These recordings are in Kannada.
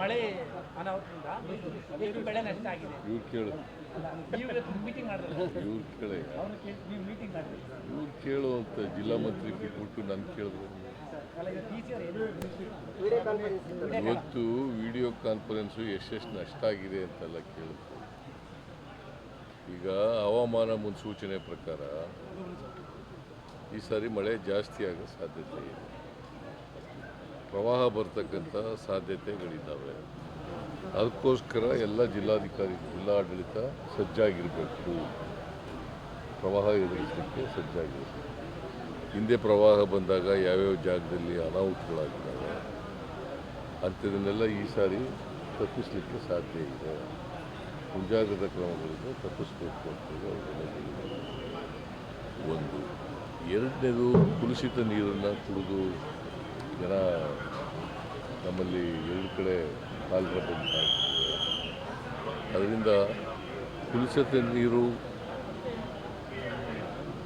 ಮಳೆ ಬೆಳೆ ನಷ್ಟ ಆಗಿದೆ? ಇವ್ರು ಕೇಳು. ಮೀಟಿಂಗ್ ಇವ್ರು ಕೇಳಿ. ನೀವು ಮೀಟಿಂಗ್ ಇವ್ರು ಕೇಳು ಅಂತ ಜಿಲ್ಲಾ ಮಂತ್ರಿ ಬಿಟ್ಬಿಟ್ಟು ನಾನು ಕೇಳಿದ್ರು. ಇವತ್ತು ವಿಡಿಯೋ ಕಾನ್ಫರೆನ್ಸು ಎಷ್ಟೆಷ್ಟು ನಷ್ಟ ಆಗಿದೆ ಅಂತೆಲ್ಲ ಕೇಳಿದ್ರು ಈಗ ಹವಾಮಾನ ಮುನ್ಸೂಚನೆ ಪ್ರಕಾರ ಈ ಸಾರಿ ಮಳೆ ಜಾಸ್ತಿ ಆಗೋ ಸಾಧ್ಯತೆ ಇದೆ. ಪ್ರವಾಹ ಬರ್ತಕ್ಕಂಥ ಸಾಧ್ಯತೆಗಳಿದ್ದಾವೆ. ಅದಕ್ಕೋಸ್ಕರ ಎಲ್ಲ ಜಿಲ್ಲಾಧಿಕಾರಿ, ಜಿಲ್ಲಾಡಳಿತ ಸಜ್ಜಾಗಿರಬೇಕು. ಪ್ರವಾಹ ಎದುರಿಸಲಿಕ್ಕೆ ಸಜ್ಜಾಗಿರಬೇಕು. ಹಿಂದೆ ಪ್ರವಾಹ ಬಂದಾಗ ಯಾವ್ಯಾವ ಜಾಗದಲ್ಲಿ ಅನಾಹುತಗಳಾಗಿದ್ದಾವೆ, ಅಂಥದನ್ನೆಲ್ಲ ಈ ಸಾರಿ ತಪ್ಪಿಸಲಿಕ್ಕೆ ಸಾಧ್ಯ ಇದೆ. ಮುಂಜಾಗ್ರತಾ ಕ್ರಮಗಳಿಂದ ತಪ್ಪಿಸಬೇಕು ಅಂತೇಳಿ ಒಂದು. ಎರಡನೇದು ಕುಲುಷಿತ ನೀರನ್ನು ಕುಡಿದು ಜನ ನಮ್ಮಲ್ಲಿ ಎರಡು ಕಡೆ ಬಂದ ಅದರಿಂದ ಕುಲಿಸತೆ ನೀರು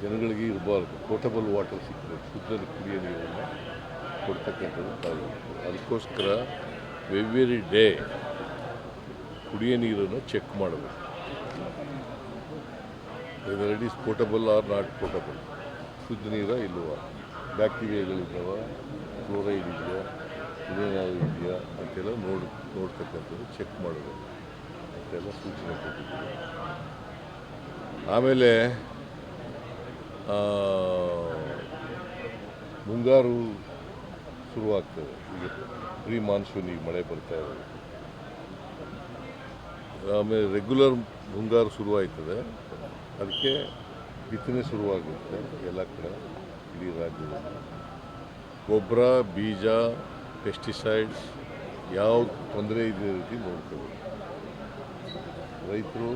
ಜನಗಳಿಗೆ ಇರಬಾರ್ದು. ಪೋರ್ಟಬಲ್ ವಾಟರ್ ಸಿಗ್ತದೆ ಶುದ್ಧ ಕುಡಿಯೋ ನೀರನ್ನು ಕೊಡ್ತಕ್ಕಂಥದ್ದು ಕಾಯಬೇಕು ಅದಕ್ಕೋಸ್ಕರ ಎವ್ರಿ ಡೇ ಕುಡಿಯೋ ನೀರನ್ನು ಚೆಕ್ ಮಾಡಬೇಕು. Whether it is portable or not portable ಶುದ್ಧ ನೀರ ಇಲ್ಲವ? ಬ್ಯಾಕ್ಟೀರಿಯಾಗಳಿದ್ದಾವ ಕ್ಲೋರೈಡ್ ಇದೆಯಾ ಇನ್ನೇನಾದ್ರು ಇದೆಯಾ ಅಂತೆಲ್ಲ ನೋಡಿ, ನೋಡ್ತಕ್ಕಂಥದ್ದು ಚೆಕ್ ಮಾಡೋದು ಅಂತೆಲ್ಲ ಸೂಚನೆ ಕೊಟ್ಟಿದ್ದೀವಿ. ಆಮೇಲೆ ಮುಂಗಾರು ಶುರುವಾಗ್ತದೆ. ಈಗ ಪ್ರೀ ಮಾನ್ಸೂನ್ ಈಗ ಮಳೆ ಬರ್ತಾ ಇದೆ. ಆಮೇಲೆ ರೆಗ್ಯುಲರ್ ಮುಂಗಾರು ಶುರುವಾಯ್ತದೆ. ಅದಕ್ಕೆ ಬಿತ್ತನೆ ಶುರುವಾಗುತ್ತೆ ಎಲ್ಲ ಕಡೆ ಇಡೀ ರಾಜ್ಯದಲ್ಲಿ. ಗೊಬ್ಬರ, ಬೀಜ ಪೆಸ್ಟಿಸೈಡ್ಸ್ ಯಾವ ತೊಂದರೆ ಇದೇ ರೀತಿ ನೋಡ್ಕೋಬೇಕು ರೈತರು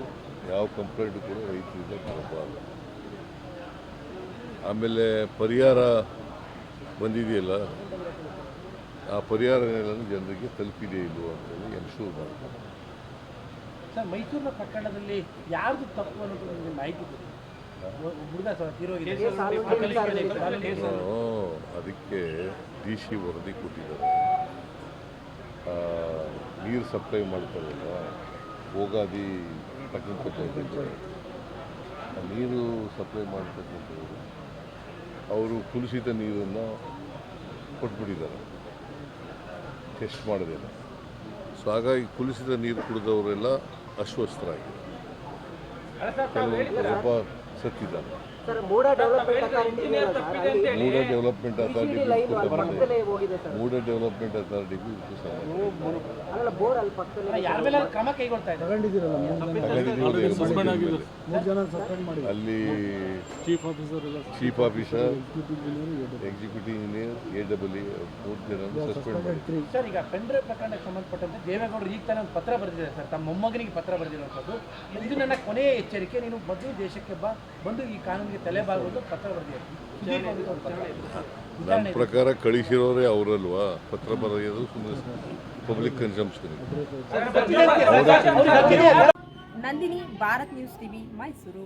ಯಾವ ಕಂಪ್ಲೇಂಟ್ ಕೂಡ ರೈತರಿಂದ ಬರಬಾರ್ದು ಆಮೇಲೆ ಪರಿಹಾರ ಬಂದಿದೆಯಲ್ಲ, ಆ ಪರಿಹಾರ ಜನರಿಗೆ ತಲುಪಿದೆ ಅಂತ ಅಂತೇಳಿ ಎನ್ಶೂರ್ ಮಾಡ್ತಾರೆ. ಸರ್, ಮೈಸೂರಿನ ಪ್ರಕರಣದಲ್ಲಿ ಯಾರ್ದು ತಪ್ಪು ಅನ್ನೋದು ಮಾಹಿತಿ ಅದಕ್ಕೆ ಡಿ ಸಿ ವರದಿ ಕೊಟ್ಟಿದ್ದಾರೆ. ನೀರು ಸಪ್ಲೈ ಮಾಡ್ತಾರಲ್ಲ ಭೋಗಾದಿ ನೀರು ಸಪ್ಲೈ ಮಾಡ್ತಕ್ಕಂಥವ್ರು ಅವರು ಕುಲುಷಿತ ನೀರನ್ನು ಕೊಟ್ಬಿಟ್ಟಿದ್ದಾರೆ. ಟೆಸ್ಟ್ ಮಾಡೋದಿಲ್ಲ ಸೊ ಹಾಗಾಗಿ ಕುಲುಷಿತ ನೀರು ಕುಡಿದವರೆಲ್ಲ ಅಸ್ವಸ್ಥರಾಗಿದ್ದಾರೆ. ಕೆಲವು ಒಬ್ಬ ಸತ್ತಿದ್ದಾರೆ sir MUDA development authority MUDA development ಅಥಾರಿಟಿಗೂ ಇದಕ್ಕೂ ಸಂಬಂಧ ಅಲ್ಲ ಚೀಫ್ ಆಫೀಸರ್ ಎಲ್ಲ chief officer executive engineer A double E ಮೂರು ಜನ ಸಸ್ಪೆಂಡ್ ಮಾಡಿ ಸರ್ ಈಗ ಪೆಂಡ್ರೆ ಪ್ರಕರಣಕ್ಕೆ ಸಂಬಂಧಪಟ್ಟಂತೆ ದೇವೇಗೌಡರು ಈಗ ತಾನೇ ಒಂದು ಪತ್ರ ಬರೆದಿದ್ದಾರೆ ಸರ್. ತಮ್ಮ ಮೊಮ್ಮಗನಿಗೆ ಪತ್ರ ಬರೆದಿರುವಂಥದ್ದು. ಇದು ನನ್ನ ಕೊನೆಯ ಎಚ್ಚರಿಕೆ. ನೀನು ಮೊದಲು ದೇಶಕ್ಕೆ ಬಾ. ಬಂದು ಈ ಕಾನೂನಿಗೆ ತಲೆ ಬಾಗುವುದು ಪತ್ರ ಬರೆದಿದ್ದಾರೆ ನನ್ನ ಪ್ರಕಾರ ಕಳಿಸಿರೋರೇ ಅವರಲ್ವಾ ಪತ್ರ ಬರೆಯೋದು ಸುಮ್ಮನೆ public consumption Nandini Bharat news TV Mysuru